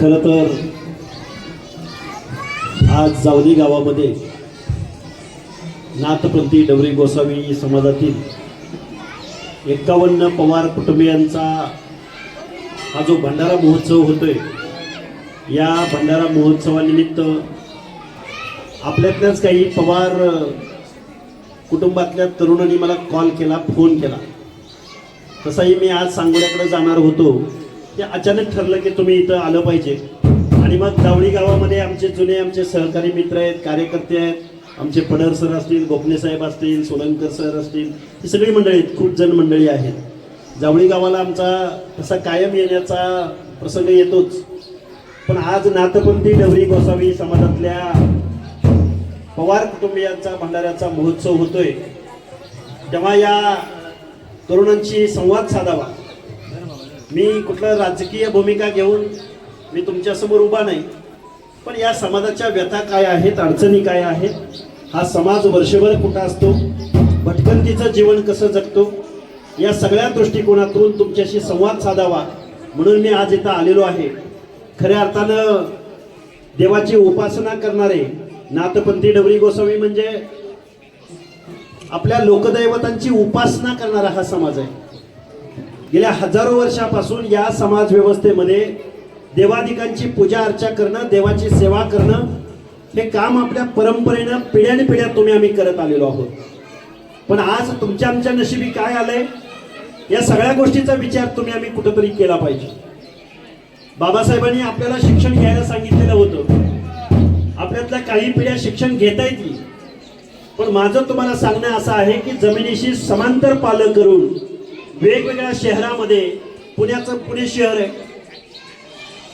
खरं तर आज जावली गावामध्ये नाथपंथी डवरी गोसावी समाजातील एक्कावन्न पवार कुटुंबियांचा हा जो भंडारा महोत्सव होतोय या भंडारा महोत्सवानिमित्त आपल्यातल्याच काही पवार कुटुंबातल्या तरुणांनी मला कॉल केला फोन केला. तसाही मी आज सांगोल्याकडे जाणार होतो. ते अचानक ठरलं की तुम्ही इथं आलं पाहिजे. आणि मग जावळी गावामध्ये आमचे जुने आमचे सहकारी मित्र आहेत कार्यकर्ते आहेत. आमचे पडर सर असतील गोपने साहेब असतील सोलंकर सर असतील ही सगळी मंडळी आहेत. खूप जण मंडळी आहेत. जावळी गावाला आमचा तसा कायम येण्याचा प्रसंग येतोच. पण आज नाथपंथी डवरी गोसावी समाजातल्या पवार कुटुंबियांचा भंडाऱ्याचा महोत्सव होतोय. तेव्हा या तरुणांशी संवाद साधावा. मी कुठलं राजकीय भूमिका घेऊन मी तुमच्यासमोर उभा नाही पण या समाजाच्या व्यथा काय आहेत अडचणी काय आहेत हा समाज वर्षभर कुठं असतो भटकंतीचं जीवन कसं जगतो या सगळ्या दृष्टिकोनातून तुमच्याशी संवाद साधावा म्हणून मी आज इथं आलेलो आहे. खऱ्या अर्थानं देवाची उपासना करणारे नाथपंथी डबरी गोसावी म्हणजे आपल्या लोकदैवतांची उपासना करणारा हा समाज आहे. गेल्या हजारो वर्षापासून या समाज व्यवस्थेमध्ये देवादिकांची पूजा अर्चा करणं देवाची सेवा करणं हे काम आपल्या परंपरेनं पिढ्याने पिढ्या तुम्ही आम्ही करत आलेलो आहोत. पण आज तुमच्या आमच्या नशिबी काय आलंय या सगळ्या गोष्टीचा विचार तुम्ही आम्ही कुठंतरी केला पाहिजे. बाबासाहेबांनी आपल्याला शिक्षण घ्यायला सांगितलेलं होतं. आपल्यातल्या काही पिढ्या शिक्षण घेता येतील पण माझं तुम्हाला सांगणं असं आहे की जमिनीशी समांतर पालन करून वेगवेगळ्या शहरामध्ये पुण्याचं पुणे शहर आहे.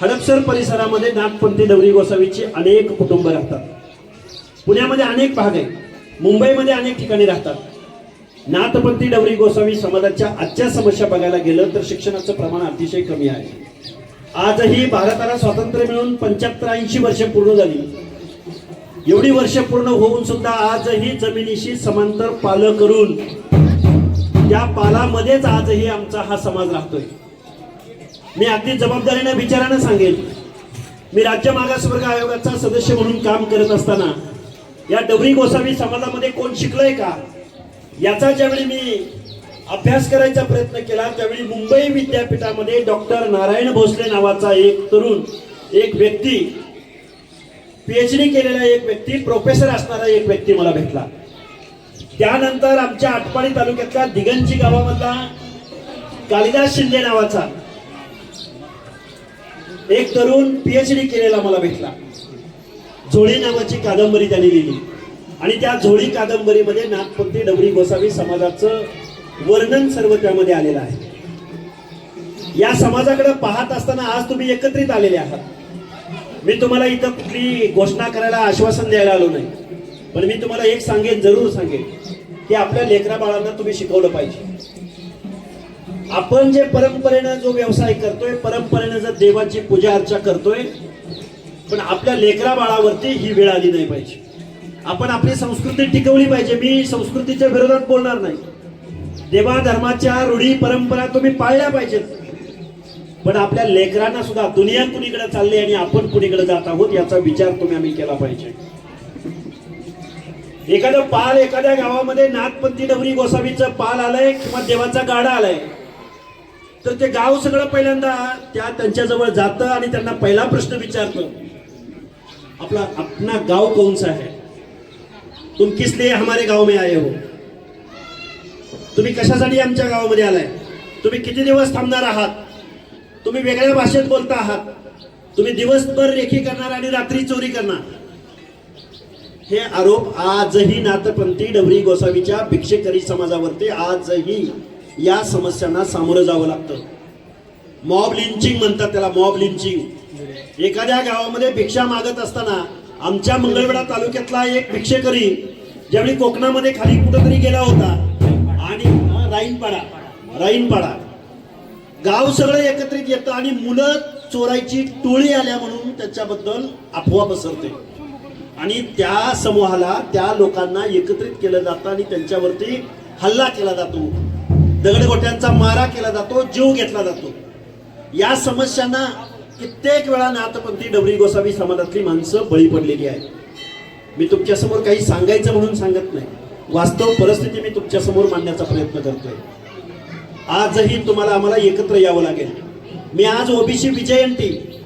हडपसर परिसरामध्ये नागपंथी डवरी गोसावीची अनेक कुटुंब राहतात. पुण्यामध्ये अनेक भाग आहे मुंबईमध्ये अनेक ठिकाणी राहतात. नाथपंथी डवरी गोसावी समाजाच्या आजच्या समस्या बघायला गेलं तर शिक्षणाचं प्रमाण अतिशय कमी आहे. आजही भारताला स्वातंत्र्य मिळून पंच्याहत्तर ऐंशी वर्ष पूर्ण झाली. एवढी वर्ष पूर्ण होऊन सुद्धा आजही जमिनीशी समांतर पालं करून या पालामध्येच आजही आमचा हा समाज राहतोय. मी अगदी जबाबदारीने विचारानं सांगेन. मी राज्य मागासवर्ग आयोगाचा सदस्य म्हणून काम करत असताना या डबरी गोसावी समाजामध्ये कोण शिकलंय का? याचा ज्यावेळी मी अभ्यास करायचा प्रयत्न केला त्यावेळी मुंबई विद्यापीठामध्ये डॉक्टर नारायण भोसले नावाचा एक तरुण एक व्यक्ती पीएचडी केलेला एक व्यक्ती प्रोफेसर असणारा एक व्यक्ती मला भेटला. त्यानंतर आमच्या आटपाडी तालुक्यातल्या दिगंजी गावामधला कालिदास शिंदे नावाचा एक तरुण पीएचडी केलेला मला भेटला. झोळी नावाची कादंबरी त्यांनी लिहिली. आणि त्या झोळी कादंबरीमध्ये नागपंथी डबरी गोसावी समाजाचं वर्णन सर्व त्यामध्ये आलेलं आहे. या समाजाकडे पाहत असताना आज तुम्ही एकत्रित आलेले आहात. मी तुम्हाला इथं कुठली घोषणा करायला आश्वासन द्यायला आलो नाही. पण मी तुम्हाला एक सांगेन जरूर सांगेन. ते आपल्या लेकरा बाळांना तुम्ही शिकवलं पाहिजे. आपण जे परंपरेनं जो व्यवसाय करतोय परंपरेनं जर देवाची पूजा अर्चा करतोय पण आपल्या लेकरा बाळावरती ही वेळ आली नाही पाहिजे. आपण आपली संस्कृती टिकवली पाहिजे. मी संस्कृतीच्या विरोधात बोलणार नाही. देवा धर्माच्या रूढी परंपरा तुम्ही पाळल्या पाहिजेत. पण आपल्या लेकरांना सुद्धा दुनिया कुणीकडे चालली आणि आपण कुणीकडे जात आहोत याचा विचार तुम्ही आम्ही केला पाहिजे. एखादं पाल एखाद्या गावामध्ये नाथपंथी डबरी गोसावीचं पाल आलंय किंवा देवाचा गाडा आलाय तर ते गाव सगळं पहिल्यांदा त्या त्यांच्याजवळ जातं आणि त्यांना पहिला प्रश्न विचारतं आपला अपना गाव कौन सा है तुम किस लिए हमारे गाव में आए हो. तुम्ही कशासाठी आमच्या गावामध्ये आलाय? तुम्ही किती दिवस थांबणार आहात? तुम्ही वेगळ्या भाषेत बोलता आहात. तुम्ही दिवसभर रेखी करणार आणि रात्री चोरी करणार. हे आरोप आजही नाथपंथी डबरी गोसावीच्या भिक्षेकरी समाजावरती आजही या समस्यांना सामोरं जावं लागतं. मॉब लिंचिंग म्हणतात त्याला मॉब लिंचिंग एखाद्या गावामध्ये भिक्षा मागत असताना आमच्या मंगळवेढा तालुक्यातला एक भिक्षेकरी ज्यावेळी कोकणामध्ये खाली कुठंतरी गेला होता आणि राईनपाडा राईनपाडा. गाव सगळं एकत्रित येतं आणि मुलं चोरायची टोळी आल्या म्हणून त्याच्याबद्दल अफवा पसरते. आणि त्या समूहाला त्या लोकांना एकत्रित केलं जातं आणि त्यांच्यावरती हल्ला केला जातो. दगडगोट्यांचा मारा केला जातो जीव घेतला जातो. या समस्यांना कित्येक वेळा नाथपंथी डबरी गोसावी समाजातली माणसं बळी पडलेली आहेत. मी तुमच्यासमोर काही सांगायचं म्हणून सांगत नाही. वास्तव परिस्थिती मी तुमच्यासमोर मांडण्याचा प्रयत्न करतोय. आजही तुम्हाला आम्हाला एकत्र यावं लागेल. मी आज ओबीसी विजयंती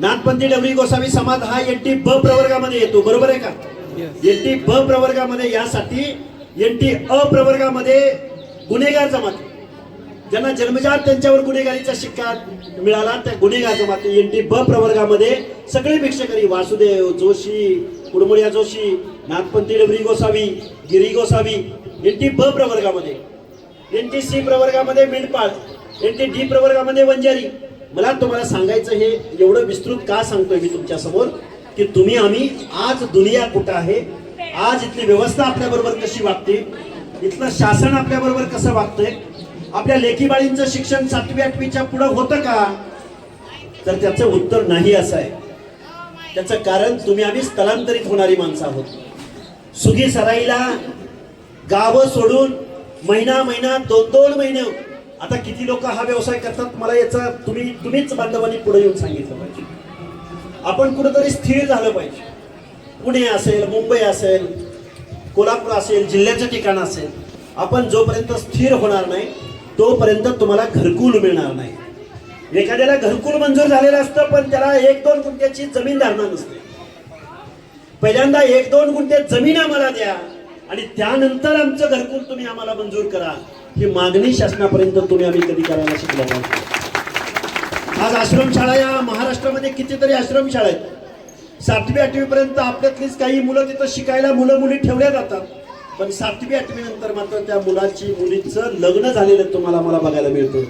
नाथपंथी डबरी गोसावी समाज हा एनटी ब प्रवर्गामध्ये येतो बरोबर आहे का? एनटी ब प्रवर्गामध्ये यासाठी एनटी अ प्रवर्गामध्ये गुन्हेगार जमात ज्यांना जन्मजात त्यांच्यावर गुन्हेगारीचा शिक्का मिळाला त्या गुन्हेगार जमात एनटी ब प्रवर्गामध्ये सगळे भिक्षकरी वासुदेव जोशी कुडमुळ्या जोशी नाथपंथी डबरी गोसावी गिरी गोसावी एनटी ब प्रवर्गामध्ये. एनटी सी प्रवर्गामध्ये मेंढपाळ एनटी डी प्रवर्गामध्ये वंजारी मला तुम्हाला सांगायचं हे एवढं विस्तृत का सांगतोय मी तुमच्यासमोर की तुम्ही आम्ही आज दुनिया कुठं आहे? आज इथली व्यवस्था आपल्या बरोबर कशी वागते? इथलं शासन आपल्या बरोबर कसं वागतंय? आपल्या लेखीबाळींचं शिक्षण सातवी आठवीच्या पुढं होतं का? तर त्याचं उत्तर नाही असं आहे. त्याचं कारण तुम्ही आम्ही स्थलांतरित होणारी माणसं आहोत. सुगी सराईला गावं सोडून महिना महिना दोन दोन महिने आता किती लोक हा व्यवसाय करतात मला याचा तुम्ही तुम्हीच बांधवांनी पुढे येऊन सांगितलं पाहिजे. आपण कुठेतरी स्थिर झालं पाहिजे. पुणे असेल मुंबई असेल कोल्हापूर असेल जिल्ह्याचं ठिकाण असेल आपण जोपर्यंत स्थिर होणार नाही तोपर्यंत तुम्हाला घरकुल मिळणार नाही. एखाद्याला घरकुल मंजूर झालेलं असतं पण त्याला एक दोन गुंठ्याची जमीन धारणा नसते. पहिल्यांदा एक दोन गुंठे जमीन आम्हाला द्या आणि त्यानंतर आमचं घरकुल तुम्ही आम्हाला मंजूर करा. ही मागणी शासनापर्यंत तुम्ही आम्ही कधी करायला शिकलो पाहिजे आज आश्रमशाळा या महाराष्ट्रामध्ये कितीतरी आश्रमशाळा आहेत. सातवी आठवी पर्यंत आपल्यातलीच काही मुलं तिथं शिकायला मुलं मुली ठेवल्या जातात. पण सातवी आठवी नंतर मात्र त्या मुलाची मुलीचं लग्न झालेलं तुम्हाला मला बघायला मिळतं.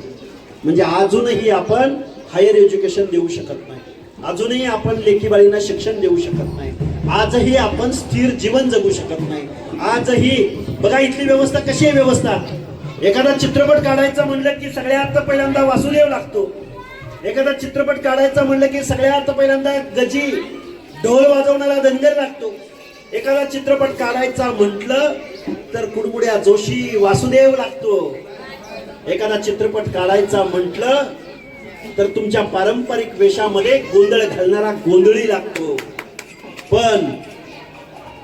म्हणजे अजूनही आपण हायर एज्युकेशन देऊ शकत नाही. अजूनही आपण लेखीबाळींना शिक्षण देऊ शकत नाही. आजही आपण स्थिर जीवन जगू शकत नाही. आजही बघा इथली व्यवस्था कशी आहे व्यवस्था? एखादा चित्रपट काढायचा म्हणलं की सगळ्यात पहिल्यांदा वासुदेव लागतो. एखादा चित्रपट काढायचा म्हणलं की सगळ्यात पहिल्यांदा गजी ढोल वाजवणारा धनगर लागतो. एखादा चित्रपट काढायचा म्हटलं तर कुडबुड्या जोशी वासुदेव लागतो. एखादा चित्रपट काढायचा म्हटलं तर तुमच्या पारंपरिक वेशामध्ये गोंधळ घालणारा गोंधळी लागतो. पण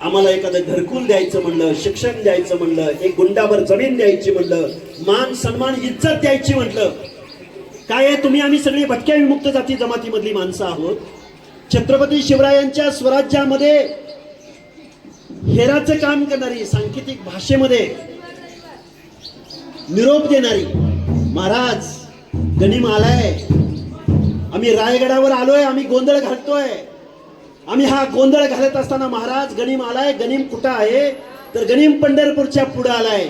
आम्हाला एखादं घरकुल द्यायचं म्हणलं शिक्षण द्यायचं म्हणलं एक गुंडाभर जमीन द्यायची म्हणलं मान सन्मान इज्जत द्यायची म्हटलं. काय आहे? तुम्ही आम्ही सगळी भटक्या विमुक्त जाती जमातीमधली माणसं आहोत. छत्रपती शिवरायांच्या स्वराज्यामध्ये हेराचं काम करणारी सांकेतिक भाषेमध्ये निरोप देणारी महाराज गणिम आलाय. आम्ही रायगडावर आलोय आम्ही गोंधळ घालतोय. आम्ही हा गोंधळ घालत असताना महाराज गणिम आलाय गणिम कुठं आहे? तर गणिम पंढरपूरच्या पुढे आलाय.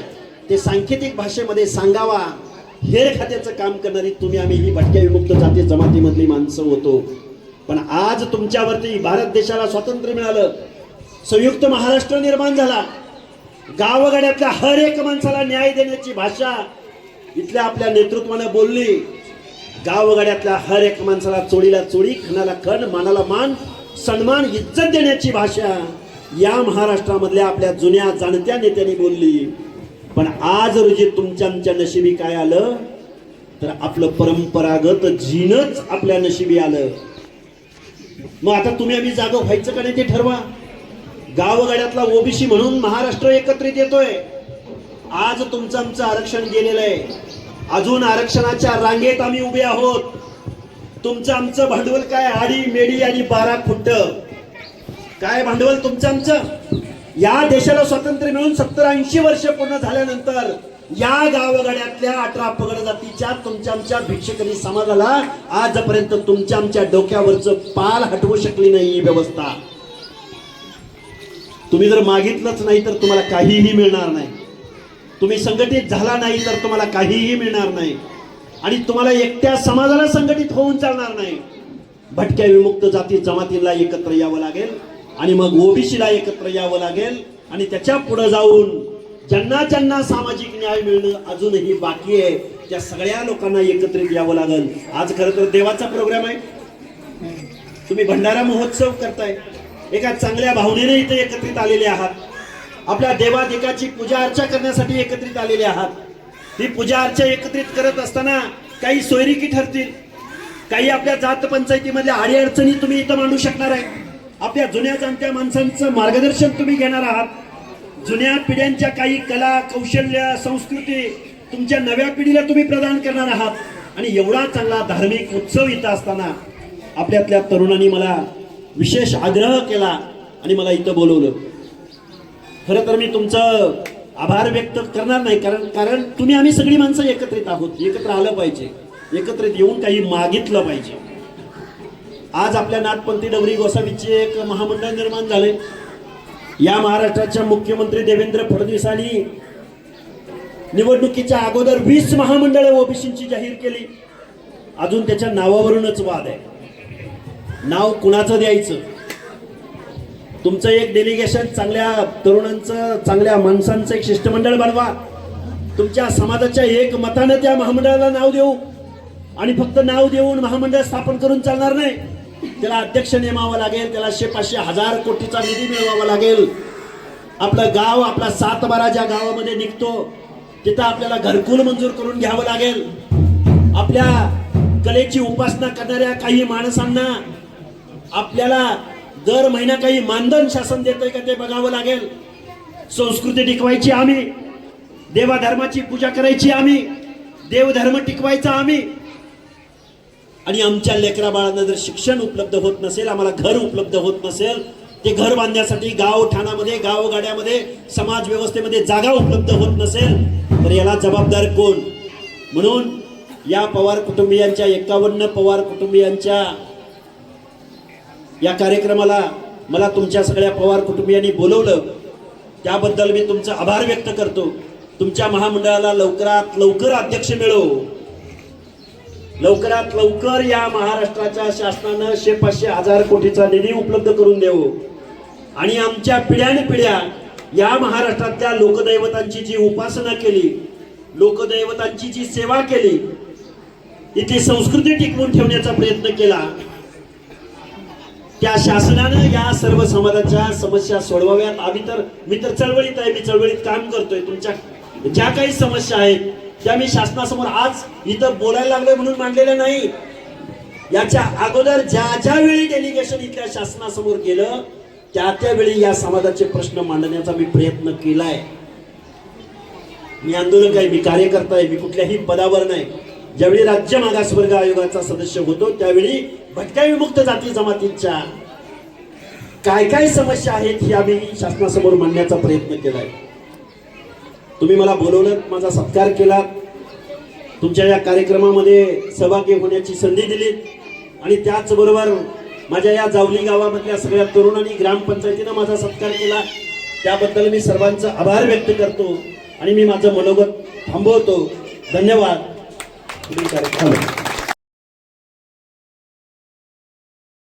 ते सांकेतिक भाषेमध्ये सांगावा हेर खात्याचं काम करणारी तुम्ही आम्ही ही भटक्या विमुक्त जाती जमातीमधली माणसं होतो. पण आज तुमच्यावरती भारत देशाला स्वातंत्र्य मिळालं संयुक्त महाराष्ट्र निर्माण झाला. गावगाड्यातल्या हर एक माणसाला न्याय देण्याची भाषा इथल्या आपल्या नेतृत्वानं बोलली. गावगाड्यातल्या हर एक माणसाला चोळीला चोळी खणाला खण मानाला मान सन्मान इज्जत देण्याची भाषा या महाराष्ट्रामधल्या आपल्या जुन्या जाणत्या नेत्यांनी बोलली. पण आज रोजी तुमच्या आमच्या नशिबी काय आलं? तर आपलं परंपरागत जीनच आपल्या नशिबी आलं. मग आता तुम्ही आम्ही जागं व्हायचं का नाही ते ठरवा. गावगाड्यातला ओबीसी म्हणून महाराष्ट्र एकत्रित येतोय. आज तुमचं आमचं आरक्षण गेलेलं आहे. अजून आरक्षणाच्या रांगेत आम्ही उभे आहोत. तुमचं आमचं भांडवल काय? आडी मेडी आणि बारा खुट्ट. काय भांडवल तुमचं आमचं? या देशाला स्वातंत्र्य मिळून सत्तर ऐंशी वर्ष पूर्ण झाल्यानंतर या गावगाड्यातल्या अठरा पगड जातीच्या तुमच्या आमच्या भिक्षकरी समाजाला आजपर्यंत तुमच्या आमच्या डोक्यावरचं पाल हटवू शकली नाही ही व्यवस्था. तुम्ही जर मागितलंच नाही तर तुम्हाला काहीही मिळणार नाही. तुम्ही संघटित झाला नाही तर तुम्हाला काहीही मिळणार नाही. आणि तुम्हाला एकट्या समाजाला संघटित होऊन चालणार नाही. भटक्या विमुक्त जाती जमातीला एकत्र यावं लागेल आणि मग ओबीसीला एकत्र यावं लागेल आणि त्याच्या पुढे जाऊन ज्यांना ज्यांना सामाजिक न्याय मिळणं अजूनही बाकी आहे त्या सगळ्या लोकांना एकत्रित यावं लागेल. आज खरं तर देवाचा प्रोग्राम आहे. तुम्ही भंडारा महोत्सव करताय. एका चांगल्या भावनेने इथे एकत्रित आलेले आहात. आपल्या देवाधिकाची पूजा अर्चा करण्यासाठी एकत्रित आलेले आहात. ही पूजा अर्चा एकत्रित करत असताना काही सोयरिकी ठरतील. काही आपल्या जात पंचायतीमधल्या अडीअडचणी तुम्ही इथं मांडू शकणार आहे. आपल्या जुन्या जाणत्या माणसांचं मार्गदर्शन तुम्ही घेणार आहात. जुन्या पिढ्यांच्या काही कला कौशल्य संस्कृती तुमच्या नव्या पिढीला तुम्ही प्रदान करणार आहात. आणि एवढा चांगला धार्मिक उत्सव इथं असताना आपल्यातल्या तरुणांनी मला विशेष आग्रह केला आणि मला इथं बोलवलं. खरं तर मी तुमचं आभार व्यक्त करणार नाही. कारण कारण तुम्ही आम्ही सगळी माणसं एकत्रित आहोत. एकत्र आलं पाहिजे. एकत्रित येऊन काही मागितलं पाहिजे. आज आपल्या नाथपंथी डवरी गोसावीचे एक महामंडळ निर्माण झाले या महाराष्ट्राच्या मुख्यमंत्री देवेंद्र फडणवीसांनी निवडणुकीच्या अगोदर वीस महामंडळ ओबीसीची जाहीर केली. अजून त्याच्या नावावरूनच वाद आहे. नाव कुणाचं द्यायचं? तुमचं एक डेलिगेशन चांगल्या तरुणांचं चांगल्या माणसांचं एक शिष्टमंडळ बनवा. तुमच्या समाजाच्या एक मतानं त्या महामंडळाला नाव देऊ. आणि फक्त नाव देऊन महामंडळ स्थापन करून चालणार नाही. त्याला अध्यक्ष नेमावं लागेल त्याला शे पाचशे हजार कोटीचा निधी मिळवावा लागेल. आपलं गाव आपला सातबारा ज्या गावामध्ये निघतो तिथं आपल्याला घरकुल मंजूर करून घ्यावं लागेल. आपल्या कलेची उपासना करणाऱ्या काही माणसांना आपल्याला दर महिना काही मानधन शासन देतोय का ते बघावं लागेल. संस्कृती टिकवायची आम्ही. देवाधर्माची पूजा करायची आम्ही. देवधर्म टिकवायचा आम्ही. आणि आमच्या लेकरा बाळांना जर शिक्षण उपलब्ध होत नसेल आम्हाला घर उपलब्ध होत नसेल ते घर बांधण्यासाठी गाव ठाणामध्ये गावगाड्यामध्ये समाज व्यवस्थेमध्ये जागा उपलब्ध होत नसेल तर याला जबाबदार कोण? म्हणून या पवार कुटुंबियांच्या एकावन्न पवार कुटुंबियांच्या या कार्यक्रमाला मला तुमच्या सगळ्या पवार कुटुंबियांनी बोलवलं. त्याबद्दल मी तुमचा आभार व्यक्त करतो. तुमच्या महामंडळाला लवकरात लवकर अध्यक्ष मिळो. लवकरात लवकर या महाराष्ट्राच्या शासनानं शे पाचशे हजार कोटीचा निधी उपलब्ध करून देऊ आणि आमच्या पिढ्याने पिढ्या या महाराष्ट्रातल्या लोकदैवतांची जी उपासना केली लोकदैवतांची जी सेवा केली इथे संस्कृती टिकवून ठेवण्याचा प्रयत्न केला. त्या शासनानं या सर्व समाजाच्या समस्या सोडवाव्यात. आम्ही तर मी तर चळवळीत आहे मी चळवळीत काम करतोय. तुमच्या ज्या काही समस्या आहेत त्या मी शासनासमोर आज इथं बोलायला लागलोय म्हणून मांडलेल्या नाही. याच्या अगोदर ज्या ज्या वेळी डेलिगेशन इथल्या शासनासमोर गेलं त्या त्यावेळी या समाजाचे प्रश्न मांडण्याचा मी प्रयत्न केलाय. मी आंदोलक आहे मी कार्यकर्ता आहे मी कुठल्याही पदावर नाही. ज्यावेळी राज्य मागासवर्ग आयोगाचा सदस्य होतो त्यावेळी भटक्या विमुक्त जाती जमातींच्या. काय काय समस्या आहेत ही आम्ही शासनासमोर मांडण्याचा प्रयत्न केलाय. तुम्ही मला बोलवलं माझा सत्कार केला तुमच्या या कार्यक्रमामध्ये सहभागी होण्याची संधी दिली आणि त्याचबरोबर माझ्या या जावली गावामधल्या सगळ्या तरुणांनी ग्रामपंचायतीनं माझा सत्कार केला. त्याबद्दल मी सर्वांचा आभार व्यक्त करतो आणि मी माझं मनोगत थांबवतो. धन्यवाद. कार्यक्रम